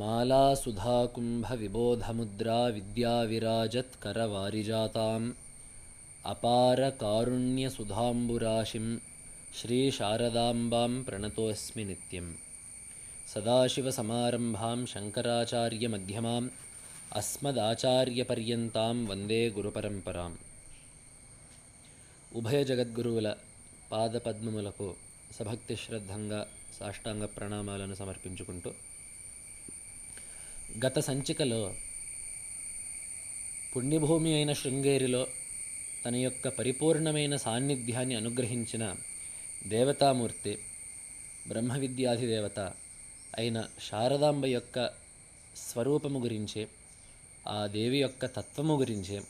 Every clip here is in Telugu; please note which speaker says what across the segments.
Speaker 1: मालासुधाकुम्भविबोधमुद्रा विद्याविराजत्करवारिजाताम् अपारकारुण्यसुधाम्बुराशिं श्रीशारदाम्बां प्रणतोऽस्मि नित्यं सदाशिवसमारम्भां शङ्कराचार्यमध्यमाम् अस्मदाचार्यपर्यन्तां వందే గురుపరంపరాం ఉభయ జగద్గురువుల పాదపద్మములకు సభక్తి శ్రద్ధంగా సాష్టాంగ ప్రణామాలను సమర్పించుకుంటూ గత సంచికలో పుణ్యభూమి అయిన శృంగేరిలో తన యొక్క పరిపూర్ణమైన సాన్నిధ్యాన్ని అనుగ్రహించిన దేవతామూర్తి బ్రహ్మ విద్యాధిదేవత అయిన శారదాంబ యొక్క స్వరూపము గురించి ఆ దేవి యొక్క తత్వము గురించి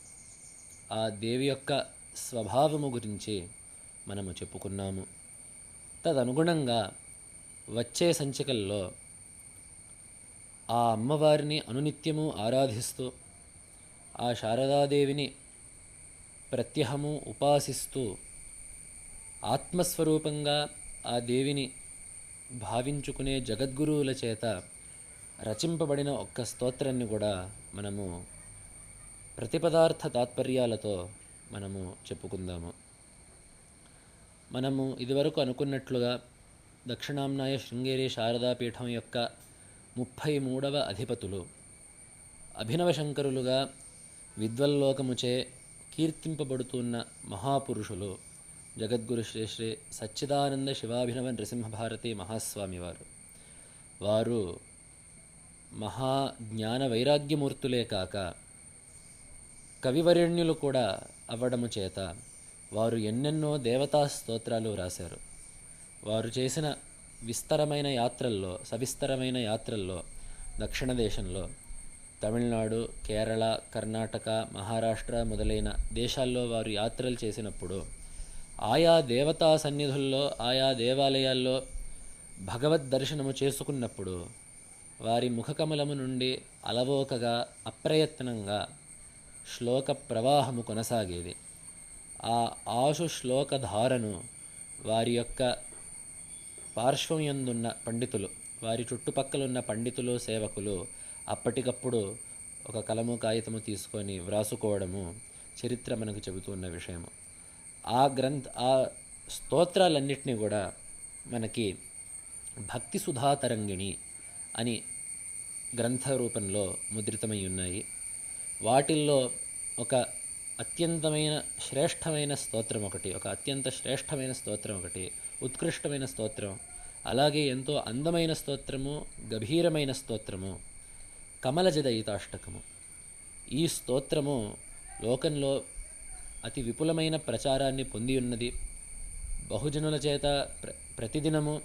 Speaker 1: ఆ దేవి యొక్క స్వభావము గురించి మనము చెప్పుకున్నాము. తదనుగుణంగా వచ్చే సంచికల్లో ఆ అమ్మవారిని అనునిత్యము ఆరాధిస్తూ ఆ శారదాదేవిని ప్రత్యహము ఉపాసిస్తూ ఆత్మస్వరూపంగా ఆ దేవిని భావించుకునే జగద్గురువుల చేత రచింపబడిన ఒక్క స్తోత్రాన్ని కూడా మనము ప్రతిపదార్థ తాత్పర్యాలతో మనము చెప్పుకుందాము. మనము ఇదివరకు అనుకున్నట్లుగా దక్షిణాంనాయ శృంగేరి శారదాపీఠం యొక్క ముప్పై మూడవ అధిపతులు. అభినవ శంకరులుగా విద్వల్లోకముచే కీర్తింపబడుతున్న మహాపురుషులు జగద్గురు శ్రీ శ్రీ సచ్చిదానంద శివాభినవ నృసింహభారతి మహాస్వామివారు. వారు వారు మహా జ్ఞాన వైరాగ్యమూర్తులే కాక కవివరేణ్యులు కూడా అవ్వడము చేత వారు ఎన్నెన్నో దేవతా స్తోత్రాలు రాశారు. వారు చేసిన విస్తరమైన యాత్రల్లో సవిస్తరమైన యాత్రల్లో దక్షిణ దేశంలో తమిళనాడు కేరళ కర్ణాటక మహారాష్ట్ర మొదలైన దేశాల్లో వారు యాత్రలు చేసినప్పుడు ఆయా దేవతా సన్నిధుల్లో ఆయా దేవాలయాల్లో భగవద్ దర్శనము చేసుకున్నప్పుడు వారి ముఖకమలము నుండి అలవోకగా అప్రయత్నంగా శ్లోక ప్రవాహము కొనసాగేది. ఆ ఆశు శ్లోకధారను వారి యొక్క పార్శ్వయందున్న పండితులు వారి చుట్టుపక్కలున్న పండితులు సేవకులు అప్పటికప్పుడు ఒక కలము కాగితము తీసుకొని వ్రాసుకోవడము చరిత్ర మనకు చెబుతున్న విషయము. ఆ గ్రంథ ఆ స్తోత్రాలన్నింటినీ కూడా మనకి భక్తి సుధాతరంగిణి అని గ్రంథ రూపంలో ముద్రితమై ఉన్నాయి. వాటిల్లో ఒక అత్యంతమైన శ్రేష్టమైన స్తోత్రం ఒకటి ఒక అత్యంత శ్రేష్టమైన స్తోత్రం ఒకటి ఉత్కృష్టమైన స్తోత్రం. అలాగే ఎంతో అందమైన స్తోత్రము గభీరమైన స్తోత్రము కమలజదయితాష్టకము. ఈ స్తోత్రము లోకంలో అతి విపులమైన ప్రచారాన్ని పొంది ఉన్నది. బహుజనుల చేత ప్ర ప్రతిదినము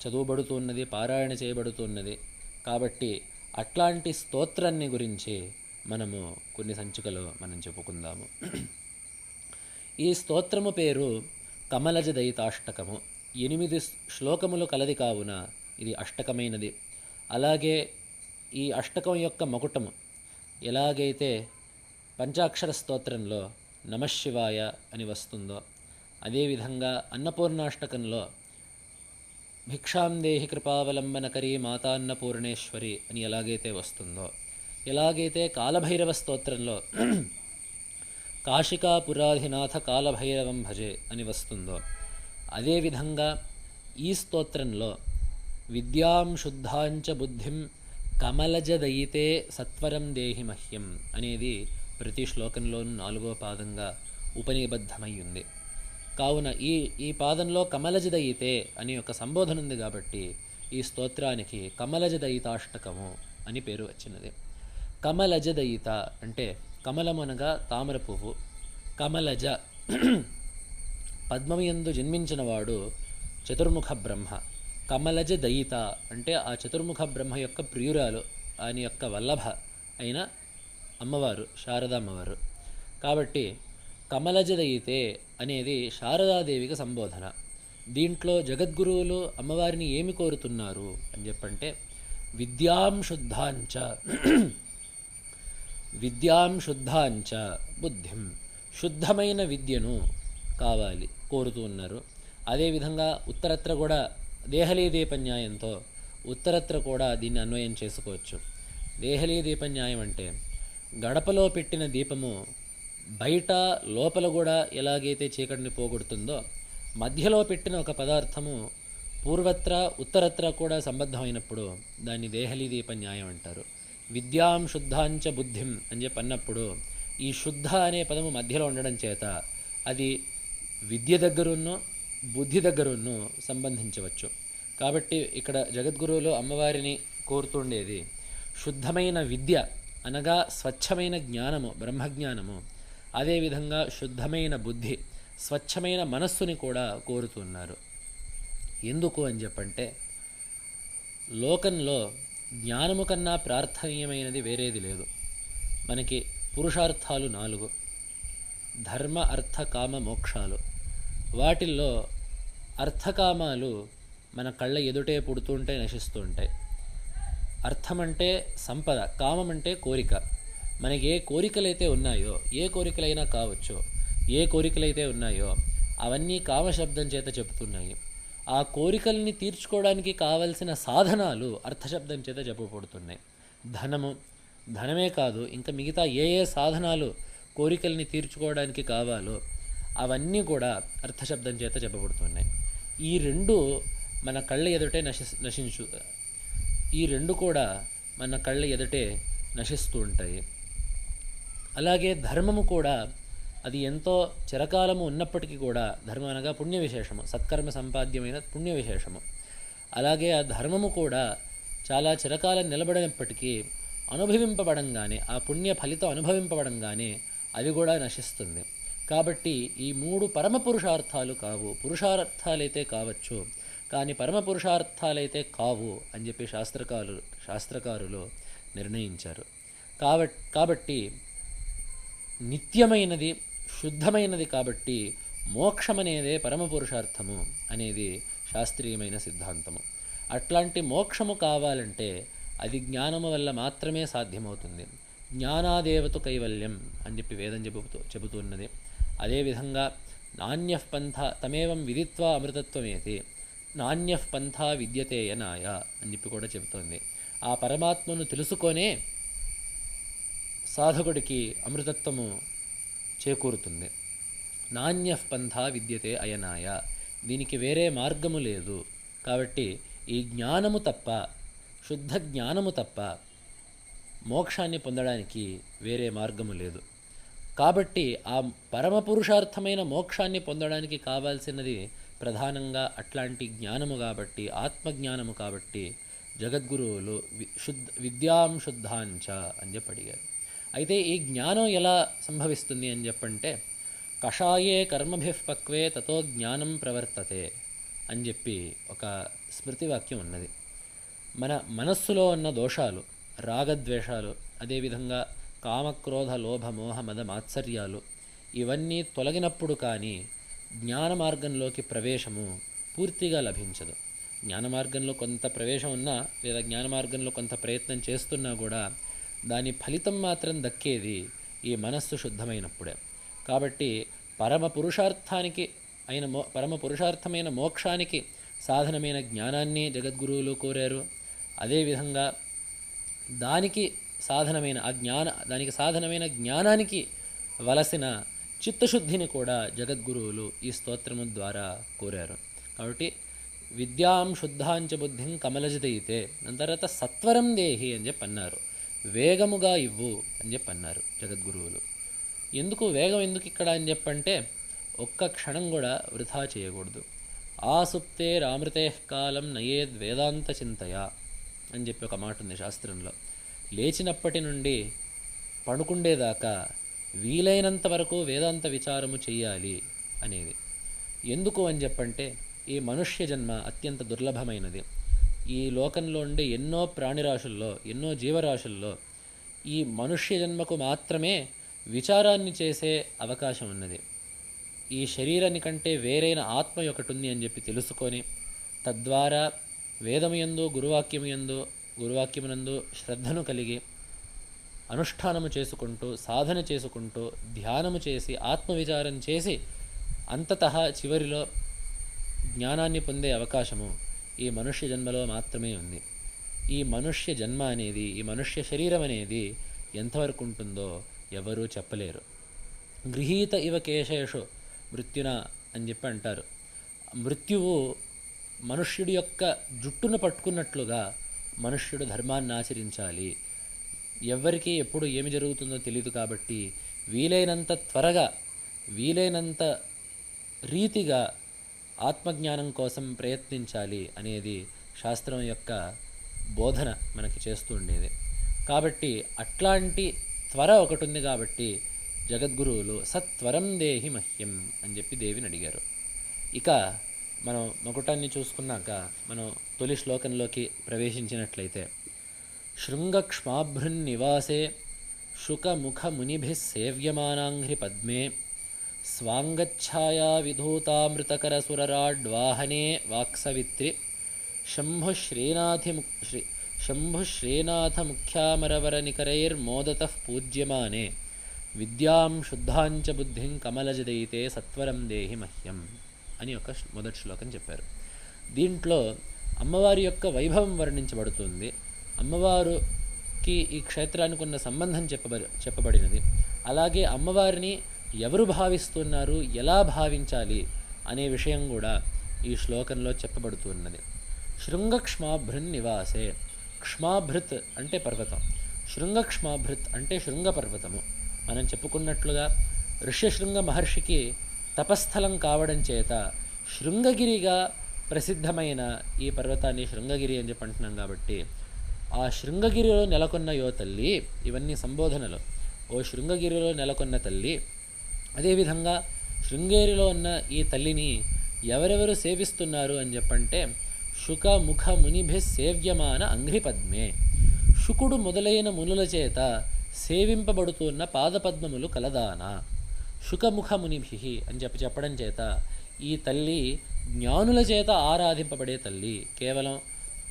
Speaker 1: చదువుబడుతున్నది పారాయణ చేయబడుతున్నది కాబట్టి అట్లాంటి స్తోత్రాన్ని గురించి మనము కొన్ని సంచికలు మనం చెప్పుకుందాము. ఈ స్తోత్రము పేరు కమలజ దయితాష్టకము ఎనిమిది శ్లోకములు కలది కావున ఇది అష్టకమైనది. అలాగే ఈ అష్టకం యొక్క మకుటము ఎలాగైతే పంచాక్షర స్తోత్రంలో నమశివాయ అని వస్తుందో అదేవిధంగా అన్నపూర్ణాష్టకంలో భిక్షాం దేహి కృపావలంబనకరీ మాతాన్నపూర్ణేశ్వరి అని ఎలాగైతే వస్తుందో ఎలాగైతే కాలభైరవ స్తోత్రంలో కాశికాపురాధినాథ కాలభైరవం భజే అని వస్తుందో అదేవిధంగా ఈ స్తోత్రంలో విద్యాం శుద్ధాంచ బుద్ధిం కమలజదయితే సత్వరం దేహి మహ్యం అనేది ప్రతి శ్లోకంలోనూ నాలుగో పాదంగా ఉపనిబద్ధమై ఉంది. కావున ఈ ఈ పాదంలో కమలజదయితే అని ఒక సంబోధన ఉంది కాబట్టి ఈ స్తోత్రానికి కమలజదయితాష్టకము అని పేరు వచ్చినది. కమలజదయిత అంటే కమలమనగా తామర పువ్వు కమలజ పద్మయందు జన్మించినవాడు చతుర్ముఖ బ్రహ్మ. కమలజ దయిత అంటే ఆ చతుర్ముఖ బ్రహ్మ యొక్క ప్రియురాలు ఆయన యొక్క వల్లభ అయిన అమ్మవారు శారదామ్మవారు కాబట్టి కమలజదయితే అనేది శారదాదేవికి సంబోధన. దీంట్లో జగద్గురువులు అమ్మవారిని ఏమి కోరుతున్నారు అని చెప్పంటే విద్యాం శుద్ధాంచ విద్యాం శుద్ధాంచ బుద్ధిం. శుద్ధమైన విద్యను కావాలి కోరుతూ ఉన్నారు. అదేవిధంగా ఉత్తరత్ర కూడా దేహలీ న్యాయంతో ఉత్తరత్ర కూడా దీన్ని అన్వయం చేసుకోవచ్చు. దేహలీ దీప న్యాయం అంటే గడపలో పెట్టిన దీపము బయట లోపల కూడా ఎలాగైతే చీకటిని పోగొడుతుందో మధ్యలో పెట్టిన ఒక పదార్థము పూర్వత్ర ఉత్తరత్ర కూడా సంబద్ధమైనప్పుడు దాన్ని దేహలీ దీప న్యాయం అంటారు. విద్యాం శుద్ధాంచ బుద్ధిం అని చెప్పి అన్నప్పుడు ఈ శుద్ధ అనే పదము మధ్యలో ఉండడం చేత అది విద్య దగ్గరున్నో బుద్ధి దగ్గరున్నో సంబంధించవచ్చు. కాబట్టి ఇక్కడ జగద్గురువులు అమ్మవారిని కోరుతుండేది శుద్ధమైన విద్య అనగా స్వచ్ఛమైన జ్ఞానము బ్రహ్మజ్ఞానము. అదేవిధంగా శుద్ధమైన బుద్ధి స్వచ్ఛమైన మనస్సుని కూడా కోరుతున్నారు ఎందుకు అని చెప్పంటే లోకంలో జ్ఞానము కన్నా ప్రార్థనీయమైనది వేరేది లేదు. మనకి పురుషార్థాలు నాలుగు. ధర్మ అర్థకామ మోక్షాలు. వాటిల్లో అర్థకామాలు మన కళ్ళ ఎదుటే పుడుతుంటే నశిస్తూ ఉంటాయి అర్థం అంటే సంపద కామం అంటే కోరిక. మనకి ఏ కోరికలైతే ఉన్నాయో ఏ కోరికలైనా కావచ్చు. ఏ కోరికలైతే ఉన్నాయో అవన్నీ కామశబ్దం చేత చెబుతున్నాయి. ఆ కోరికల్ని తీర్చుకోవడానికి కావలసిన సాధనాలు అర్థశబ్దం చేత చెప్పబడుతున్నాయి ధనము ధనమే కాదు ఇంకా మిగతా ఏ ఏ సాధనాలు కోరికల్ని తీర్చుకోవడానికి కావాలో అవన్నీ కూడా అర్థశబ్దం చేత చెప్పబడుతున్నాయి. ఈ రెండు మన కళ్ళ ఎదుటే నశి నశించు ఈ రెండు కూడా మన కళ్ళ ఎదుటే నశిస్తూ ఉంటాయి. అలాగే ధర్మము కూడా అది ఎంతో చిరకాలము ఉన్నప్పటికీ కూడా ధర్మం అనగా పుణ్య విశేషము సత్కర్మ సంపాద్యమైన పుణ్య విశేషము అలాగే ఆ ధర్మము కూడా చాలా చిరకాలం నిలబడినప్పటికీ అనుభవింపబడంగానే ఆ పుణ్య ఫలితం అనుభవింపబడంగానే అది కూడా నశిస్తుంది. కాబట్టి ఈ మూడు పరమ పురుషార్థాలు కావు. పురుషార్థాలైతే కావచ్చు కానీ పరమ పురుషార్థాలైతే కావు అని చెప్పి శాస్త్రకారు శాస్త్రకారులు నిర్ణయించారు. కాబట్టి కాబట్టి నిత్యమైనది శుద్ధమైనది కాబట్టి మోక్షమనేదే పరమ పురుషార్థము అనేది శాస్త్రీయమైన సిద్ధాంతము. అట్లాంటి మోక్షము కావాలంటే అది జ్ఞానము వల్ల మాత్రమే సాధ్యమవుతుంది. జ్ఞానాదేవతు కైవల్యం అని చెప్పి వేదం చెబుతూ చెబుతున్నది. అదేవిధంగా నాణ్య పంథ తమేవం విదిత్వా అమృతత్వమేతి నాణ్య పంథ విద్యతే యనాయ అని చెప్పి కూడా చెబుతోంది. ఆ పరమాత్మను తెలుసుకొనే సాధకుడికి అమృతత్వము చేకూరుతుంది. నాణ్య పంథ విద్యతే అయనాయ దీనికి వేరే మార్గము లేదు. కాబట్టి ఈ జ్ఞానము తప్ప శుద్ధ జ్ఞానము తప్ప మోక్షాన్ని పొందడానికి వేరే మార్గము లేదు. కాబట్టి ఆ పరమ పురుషార్థమైన మోక్షాన్ని పొందడానికి కావాల్సినది ప్రధానంగా అట్లాంటి జ్ఞానము కాబట్టి ఆత్మజ్ఞానము కాబట్టి జగద్గురువులు వి శుద్ధ విద్యాం శుద్ధాంచ అని చెప్పి అడిగారు అయితే ఈ జ్ఞానం ఎలా సంభవిస్తుంది అని చెప్పంటే కషాయే కర్మభి పక్వే తతో జ్ఞానం ప్రవర్తతే అని చెప్పి ఒక స్మృతివాక్యం ఉన్నది. మన మనస్సులో ఉన్న దోషాలు రాగద్వేషాలు అదేవిధంగా కామక్రోధ లోభ మోహ మద మాత్సర్యాలు. ఇవన్నీ తొలగినప్పుడు కానీ జ్ఞాన మార్గంలోకి ప్రవేశము పూర్తిగా లభించదు. జ్ఞాన మార్గంలో కొంత ప్రవేశం ఉన్నా లేదా జ్ఞాన మార్గంలో కొంత ప్రయత్నం చేస్తున్నా కూడా దాని ఫలితం మాత్రం దక్కేది ఈ మనస్సు శుద్ధమైనప్పుడే. కాబట్టి పరమ పురుషార్థానికి అయిన మో పరమ పురుషార్థమైన మోక్షానికి సాధనమైన జ్ఞానాన్ని జగద్గురువులు కోరారు. అదేవిధంగా దానికి సాధనమైన ఆ జ్ఞాన దానికి సాధనమైన జ్ఞానానికి వలసిన చిత్తశుద్ధిని కూడా జగద్గురువులు ఈ స్తోత్రము ద్వారా కోరారు. కాబట్టి విద్యాం శుద్ధాంచ బుద్ధిం కమలజితయితే దాని తర్వాత సత్వరం దేహి అని చెప్పి అన్నారు వేగముగా ఇవ్వు అని చెప్పి అన్నారు జగద్గురువులు. ఎందుకు వేగం ఎందుకు ఇక్కడ అని చెప్పంటే ఒక్క క్షణం కూడా వృధా చేయకూడదు. ఆసుప్తే రామృతే కాలం నయేద్ వేదాంత చింతయ. అని చెప్పి ఒక మాట ఉంది శాస్త్రంలో. లేచినప్పటి నుండి పడుకుండేదాకా వీలైనంత వరకు వేదాంత విచారము చెయ్యాలి అనేది. ఎందుకు అని చెప్పంటే ఈ మనుష్య జన్మ అత్యంత దుర్లభమైనది. ఈ లోకంలో ఉండే ఎన్నో ప్రాణిరాశుల్లో ఎన్నో జీవరాశుల్లో ఈ మనుష్య జన్మకు మాత్రమే విచారాన్ని చేసే అవకాశం ఉన్నది. ఈ శరీరాని కంటే వేరైన ఆత్మ ఒకటి ఉంది అని చెప్పి తెలుసుకొని తద్వారా వేదముయందు గురువాక్యముయందు గురువాక్యమునందు శ్రద్ధను కలిగి అనుష్ఠానము చేసుకుంటూ సాధన చేసుకుంటూ ధ్యానము చేసి ఆత్మవిచారం చేసి అంతత చివరిలో జ్ఞానాన్ని పొందే అవకాశము ఈ మనుష్య జన్మలో మాత్రమే ఉంది. ఈ మనుష్య జన్మ అనేది ఈ మనుష్య శరీరం అనేది ఎంతవరకు ఉంటుందో ఎవరూ చెప్పలేరు. గృహీత ఇవ కేశేషు మృత్యున అని చెప్పి అంటారు. మృత్యువు మనుష్యుడి యొక్క జుట్టును పట్టుకున్నట్లుగా మనుష్యుడు ధర్మాన్ని ఆచరించాలి. ఎవరికి ఎప్పుడు ఏమి జరుగుతుందో తెలియదు కాబట్టి వీలైనంత త్వరగా వీలైనంత రీతిగా ఆత్మజ్ఞానం కోసం ప్రయత్నించాలి అనేది శాస్త్రం యొక్క బోధన మనకి చేస్తూ ఉండేది. కాబట్టి అట్లాంటి త్వర ఒకటి ఉంది కాబట్టి జగద్గురువులు సత్వరం దేహి మహ్యం అని చెప్పి దేవిని అడిగారు. ఇక మనం మకుటాన్ని చూసుకున్నాక మనం తొలి శ్లోకంలోకి ప్రవేశించినట్లయితే శృంగక్ష్మాభృన్నివాసే శుకముఖమునిభిः సేవ్యమానాంఘ్రి పద్మే స్వాంగచ్ఛాయా విధూతామృతకరసురరాడ్వాహనే వాక్సవిత్రి శంభుశ్రీనాథి శ్రీ శంభుశ్రీనాథముఖ్యామరవరనికరైర్మోదతః పూజ్యమానే విద్యాం శుద్ధాంచ బుద్ధిం కమలజదయితే సత్వరం దేహి మహ్యం అని ఒక మొదటి శ్లోకం చెప్పారు. దీంట్లో అమ్మవారి యొక్క వైభవం వర్ణించబడుతుంది. అమ్మవారుకి ఈ క్షేత్రానికి ఉన్న సంబంధం చెప్పబడి చెప్పబడినది. అలాగే అమ్మవారిని ఎవరు భావిస్తున్నారు ఎలా భావించాలి అనే విషయం కూడా ఈ శ్లోకంలో చెప్పబడుతున్నది. శృంగక్ష్మాభృన్ నివాసే క్ష్మాభృత్ అంటే పర్వతం. శృంగక్ష్మాభృత్ అంటే శృంగ పర్వతము మనం చెప్పుకున్నట్లుగా ఋష్యశృంగ మహర్షికి తపస్థలం కావడం చేత శృంగగిరిగా ప్రసిద్ధమైన ఈ పర్వతాన్ని శృంగగిరి అని చెప్పి అంటున్నాం కాబట్టి ఆ శృంగగిరిలో నెలకొన్న యో తల్లి ఇవన్నీ సంబోధనలు. ఓ శృంగగిరిలో నెలకొన్న తల్లి అదేవిధంగా శృంగేరిలో ఉన్న ఈ తల్లిని ఎవరెవరు సేవిస్తున్నారు అని చెప్పంటే శుక ముఖ మునిభి సేవ్యమాన అంఘ్రిపద్మే శుకుడు మొదలైన మునుల చేత సేవింపబడుతున్న పాదపద్మములు కలదానా. శుకముఖమునిభి అని చెప్పి చెప్పడం చేత ఈ తల్లి జ్ఞానుల చేత ఆరాధింపబడే తల్లి. కేవలం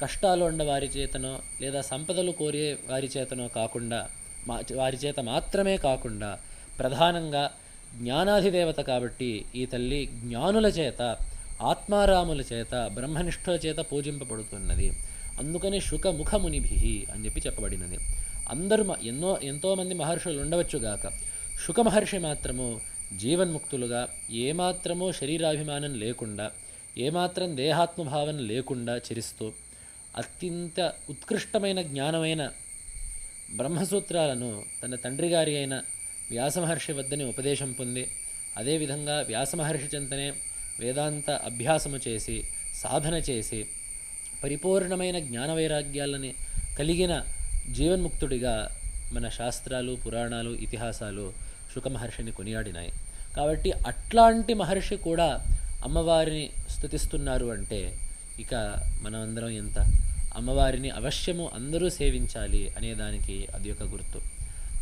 Speaker 1: కష్టాలు ఉన్న వారి చేతనో లేదా సంపదలు కోరే వారి చేతనో కాకుండా మా వారి చేత మాత్రమే కాకుండా ప్రధానంగా జ్ఞానాధిదేవత కాబట్టి ఈ తల్లి జ్ఞానుల చేత ఆత్మారాముల చేత బ్రహ్మనిష్ఠుల చేత పూజింపబడుతున్నది. అందుకని శుక ముఖమునిభి అని చెప్పి చెప్పబడినది. అందరు మ- ఎన్నో ఎంతోమంది మహర్షులు ఉండవచ్చుగాక శుకమహర్షి మాత్రము జీవన్ముక్తులుగా ఏమాత్రమో శరీరాభిమానం లేకుండా ఏమాత్రం దేహాత్మభావం లేకుండా చరిస్తూ అత్యంత ఉత్కృష్టమైన జ్ఞానమైన బ్రహ్మసూత్రాలను తన తండ్రి గారి అయిన వ్యాసమహర్షి వద్దని ఉపదేశం పొంది అదేవిధంగా వ్యాసమహర్షి చెంతనే వేదాంత అభ్యాసము చేసి సాధన చేసి పరిపూర్ణమైన జ్ఞాన వైరాగ్యాలని కలిగిన జీవన్ముక్తుడిగా మన శాస్త్రాలు పురాణాలు ఇతిహాసాలు శుకమహర్షిని కొనియాడినాయి. కాబట్టి అట్లాంటి మహర్షి కూడా అమ్మవారిని స్థుతిస్తున్నారు అంటే ఇక మనమందరం ఎంత అమ్మవారిని అవశ్యము అందరూ సేవించాలి అనేదానికి అది ఒక గుర్తు.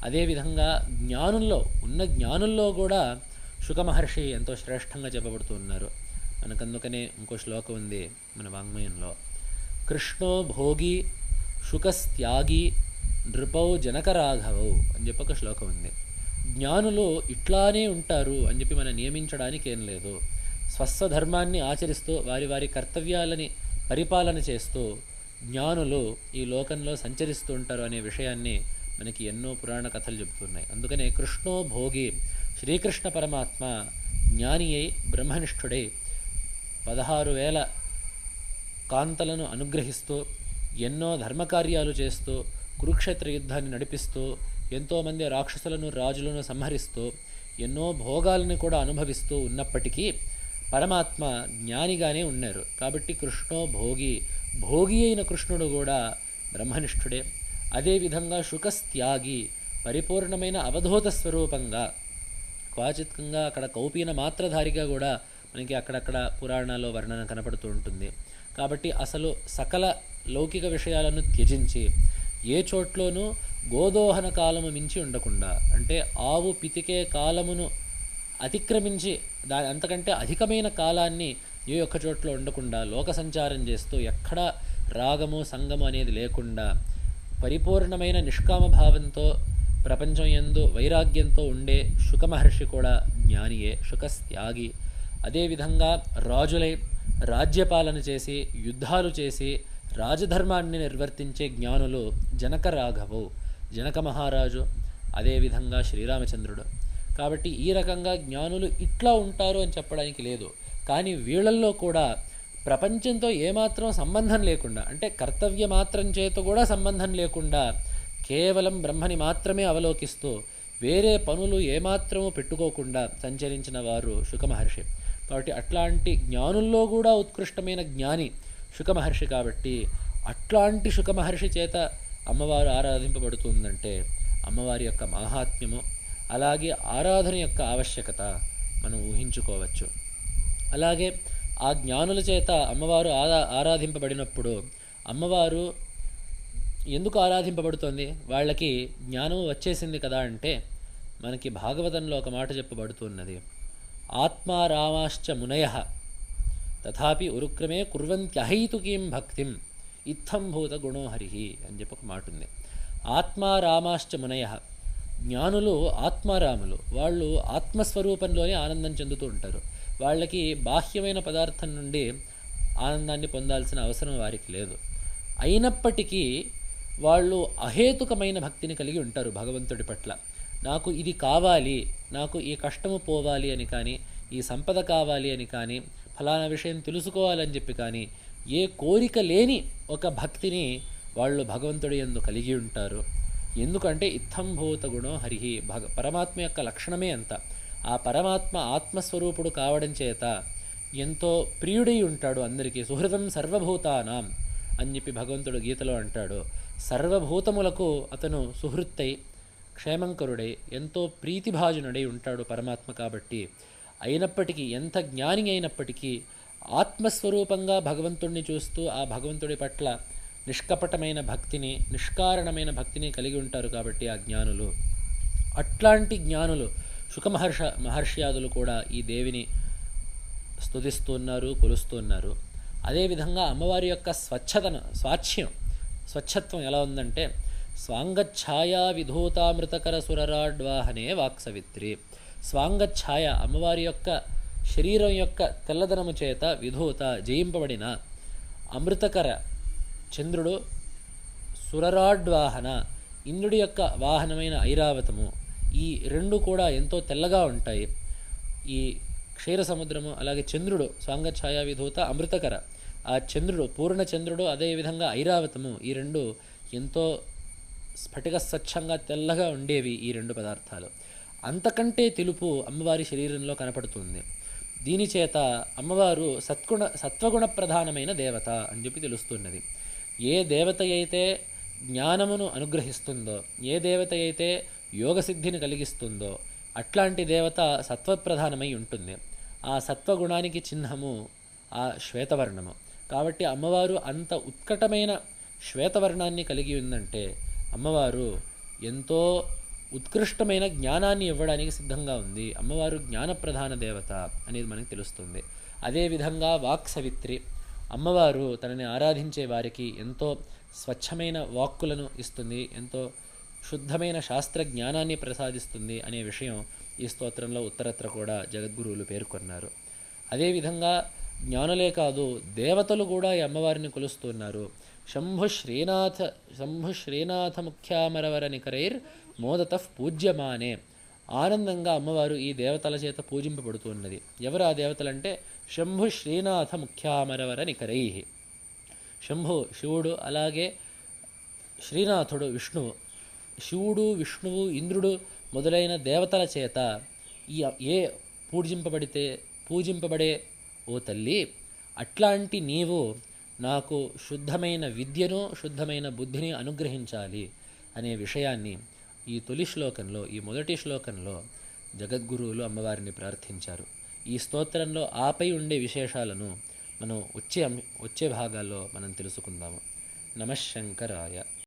Speaker 1: అదేవిధంగా జ్ఞానుల్లో ఉన్న జ్ఞానుల్లో కూడా శుక మహర్షి ఎంతో శ్రేష్టంగా చెప్పబడుతూ ఉన్నారు. మనకందుకనే ఇంకో శ్లోకం ఉంది మన వాంగ్మయంలో. కృష్ణో భోగి శుకస్త్యాగి నృపౌ జనకరాఘవౌ అని చెప్పి ఒక శ్లోకం ఉంది. జ్ఞానులు ఇట్లానే ఉంటారు అని చెప్పి మనం నియమించడానికి ఏం లేదు. స్వస్వధర్మాన్ని ఆచరిస్తూ వారి వారి కర్తవ్యాలని పరిపాలన చేస్తూ జ్ఞానులు ఈ లోకంలో సంచరిస్తూ ఉంటారు అనే విషయాన్ని మనకి ఎన్నో పురాణ కథలు చెబుతున్నాయి. అందుకనే కృష్ణో భోగి శ్రీకృష్ణ పరమాత్మ జ్ఞాని అయి బ్రహ్మనిష్ఠుడై పదహారు వేల కాంతలను అనుగ్రహిస్తూ ఎన్నో ధర్మకార్యాలు చేస్తూ కురుక్షేత్ర యుద్ధాన్ని నడిపిస్తూ ఎంతోమంది రాక్షసులను రాజులను సంహరిస్తూ ఎన్నో భోగాలను కూడా అనుభవిస్తూ ఉన్నప్పటికీ పరమాత్మ జ్ఞానిగానే ఉన్నారు. కాబట్టి కృష్ణో భోగి భోగి అయిన కృష్ణుడు కూడా బ్రహ్మనిష్ఠుడే. అదేవిధంగా శుకస్త్యాగి పరిపూర్ణమైన అవధూత స్వరూపంగా క్వాచిత్కంగా అక్కడ కౌపీన మాత్రధారిగా కూడా మనకి అక్కడక్కడ పురాణాల్లో వర్ణన కనపడుతూ ఉంటుంది. కాబట్టి అసలు సకల లౌకిక విషయాలను త్యజించి ఏ చోట్లోనూ గోదోహన కాలము మించి ఉండకుండా అంటే ఆవు పితికే కాలమును అతిక్రమించి దాని అంతకంటే అధికమైన కాలాన్ని ఏ ఒక్క చోట్ల ఉండకుండా లోక సంచారం చేస్తూ ఎక్కడ రాగము సంగము అనేది లేకుండా పరిపూర్ణమైన నిష్కామ భావంతో ప్రపంచం యందు వైరాగ్యంతో ఉండే శుకమహర్షి కూడా జ్ఞానియే శుకస్త్యాగి. అదేవిధంగా రాజులై రాజ్యపాలన చేసి యుద్ధాలు చేసి రాజధర్మాన్ని నిర్వర్తించే జ్ఞానులు జనక రాఘవు జనక మహారాజు అదేవిధంగా శ్రీరామచంద్రుడు. కాబట్టి ఈ రకంగా జ్ఞానులు ఇట్లా ఉంటారు అని చెప్పడానికి లేదు. కానీ వీళ్ళల్లో కూడా ప్రపంచంతో ఏమాత్రం సంబంధం లేకుండా అంటే కర్తవ్య మాత్రం చేత కూడా సంబంధం లేకుండా కేవలం బ్రహ్మని మాత్రమే అవలోకిస్తూ వేరే పనులు ఏమాత్రము పెట్టుకోకుండా సంచరించిన వారు శుకమహర్షి. కాబట్టి అట్లాంటి జ్ఞానుల్లో కూడా ఉత్కృష్టమైన జ్ఞాని శుకమహర్షి కాబట్టి అట్లాంటి శుకమహర్షి చేత అమ్మవారు ఆరాధింపబడుతుందంటే అమ్మవారి యొక్క మాహాత్మ్యము అలాగే ఆరాధన యొక్క ఆవశ్యకత మనం ఊహించుకోవచ్చు. అలాగే ఆ జ్ఞానుల చేత అమ్మవారు ఆరా ఆరాధింపబడినప్పుడు అమ్మవారు ఎందుకు ఆరాధింపబడుతోంది? వాళ్ళకి జ్ఞానం వచ్చేసింది కదా అంటే మనకి భాగవతంలో ఒక మాట చెప్పబడుతున్నది. ఆత్మారామాశ్చ మునయ తథాపి ఉరుక్రమే కుర్వంత్యహైతుకీం భక్తిం. ఇత్థంభూత గుణోహరి అని చెప్పి ఒక మాట ఉంది. ఆత్మారామాశ్చ మునయ. జ్ఞానులు ఆత్మారాములు. వాళ్ళు ఆత్మస్వరూపంలోనే ఆనందం చెందుతూ ఉంటారు. వాళ్ళకి బాహ్యమైన పదార్థం నుండి ఆనందాన్ని పొందాల్సిన అవసరం వారికి లేదు. అయినప్పటికీ వాళ్ళు అహేతుకమైన భక్తిని కలిగి ఉంటారు భగవంతుడి పట్ల. నాకు ఇది కావాలి నాకు ఈ కష్టము పోవాలి అని కానీ ఈ సంపద కావాలి అని కానీ ఫలానా విషయం తెలుసుకోవాలని చెప్పి కానీ ఏ కోరిక లేని ఒక భక్తిని వాళ్ళు భగవంతుడి ఎందు కలిగి ఉంటారు. ఎందుకంటే ఇత్తంభూత గుణం హరిహి భగ పరమాత్మ యొక్క లక్షణమే అంత. ఆ పరమాత్మ ఆత్మస్వరూపుడు కావడం చేత ఎంతో ప్రియుడై ఉంటాడు అందరికీ. సుహృదం సర్వభూతానాం అని చెప్పి భగవంతుడు గీతలో అంటాడు. సర్వభూతములకు అతను సుహృత్తై క్షేమంకరుడై ఎంతో ప్రీతిభాజనుడై ఉంటాడు పరమాత్మ కాబట్టి. అయినప్పటికీ ఎంత జ్ఞాని అయినప్పటికీ ఆత్మస్వరూపంగా భగవంతుడిని చూస్తూ ఆ భగవంతుడి పట్ల నిష్కపటమైన భక్తిని నిష్కారణమైన భక్తిని కలిగి ఉంటారు కాబట్టి ఆ జ్ఞానులు. అట్లాంటి జ్ఞానులు శుకమహర్ష మహర్షియాదులు కూడా ఈ దేవిని స్తుతిస్తున్నారు కొలుస్తున్నారు అదేవిధంగా అమ్మవారి యొక్క స్వచ్ఛతను స్వాచ్ఛ్యం స్వచ్ఛత్వం ఎలా ఉందంటే స్వాంగఛాయా విధూతామృతకర సురరాడ్వాహనే వాక్సవిత్రి. స్వాంగఛాయ అమ్మవారి యొక్క శరీరం యొక్క తెల్లదనము చేత విధూత జయింపబడిన అమృతకర చంద్రుడు సురరాడ్వాహన ఇంద్రుడి యొక్క వాహనమైన ఐరావతము. ఈ రెండు కూడా ఎంతో తెల్లగా ఉంటాయి. ఈ క్షీర సముద్రము అలాగే చంద్రుడు సాంగఛాయా విధూత అమృతకర. ఆ చంద్రుడు పూర్ణ చంద్రుడు అదేవిధంగా ఐరావతము. ఈ రెండు ఎంతో స్ఫటిక స్వచ్ఛంగా తెల్లగా ఉండేవి ఈ రెండు పదార్థాలు. అంతకంటే తెలుపు అమ్మవారి శరీరంలో కనపడుతుంది. దీనిచేత అమ్మవారు సత్గుణ సత్వగుణ ప్రధానమైన దేవత అని చెప్పి తెలుస్తున్నది. ఏ దేవత అయితే జ్ఞానమును అనుగ్రహిస్తుందో ఏ దేవత అయితే యోగసిద్ధిని కలిగిస్తుందో అట్లాంటి దేవత సత్వప్రధానమై ఉంటుంది. ఆ సత్వగుణానికి చిహ్నము ఆ శ్వేతవర్ణము. కాబట్టి అమ్మవారు అంత ఉత్కటమైన శ్వేతవర్ణాన్ని కలిగి ఉందంటే అమ్మవారు ఎంతో ఉత్కృష్టమైన జ్ఞానాన్ని ఇవ్వడానికి సిద్ధంగా ఉంది. అమ్మవారు జ్ఞానప్రధాన దేవత అనేది మనకు తెలుస్తుంది. అదేవిధంగా వాక్సవిత్రి అమ్మవారు తనని ఆరాధించే వారికి ఎంతో స్వచ్ఛమైన వాక్కులను ఇస్తుంది. ఎంతో శుద్ధమైన శాస్త్ర జ్ఞానాన్ని ప్రసాదిస్తుంది అనే విషయం ఈ స్తోత్రంలో ఉత్తరత్ర కూడా జగద్గురువులు పేర్కొన్నారు. అదేవిధంగా జ్ఞానులే కాదు దేవతలు కూడా ఈ అమ్మవారిని కొలుస్తున్నారు శంభు శ్రీనాథ శంభు శ్రీనాథ ముఖ్యామరవర నికరైర్ మోదత పూజ్యమానే. ఆనందంగా అమ్మవారు ఈ దేవతల చేత పూజింపబడుతున్నది ఎవరు ఆ దేవతలంటే శంభు శ్రీనాథ ముఖ్యామరవర నికరై. శంభు శివుడు అలాగే శ్రీనాథుడు విష్ణువు. శివుడు విష్ణువు ఇంద్రుడు మొదలైన దేవతల చేత ఈ ఏ పూజింపబడితే పూజింపబడే ఓ తల్లి అట్లాంటి నీవు నాకు శుద్ధమైన విద్యను శుద్ధమైన బుద్ధిని అనుగ్రహించాలి అనే విషయాన్ని ఈ తొలి శ్లోకంలో ఈ మొదటి శ్లోకంలో జగద్గురువులు అమ్మవారిని ప్రార్థించారు. ఈ స్తోత్రంలో ఆపై ఉండే విశేషాలను మనం వచ్చే వచ్చే భాగాల్లో మనం తెలుసుకుందాము. నమశంకరాయ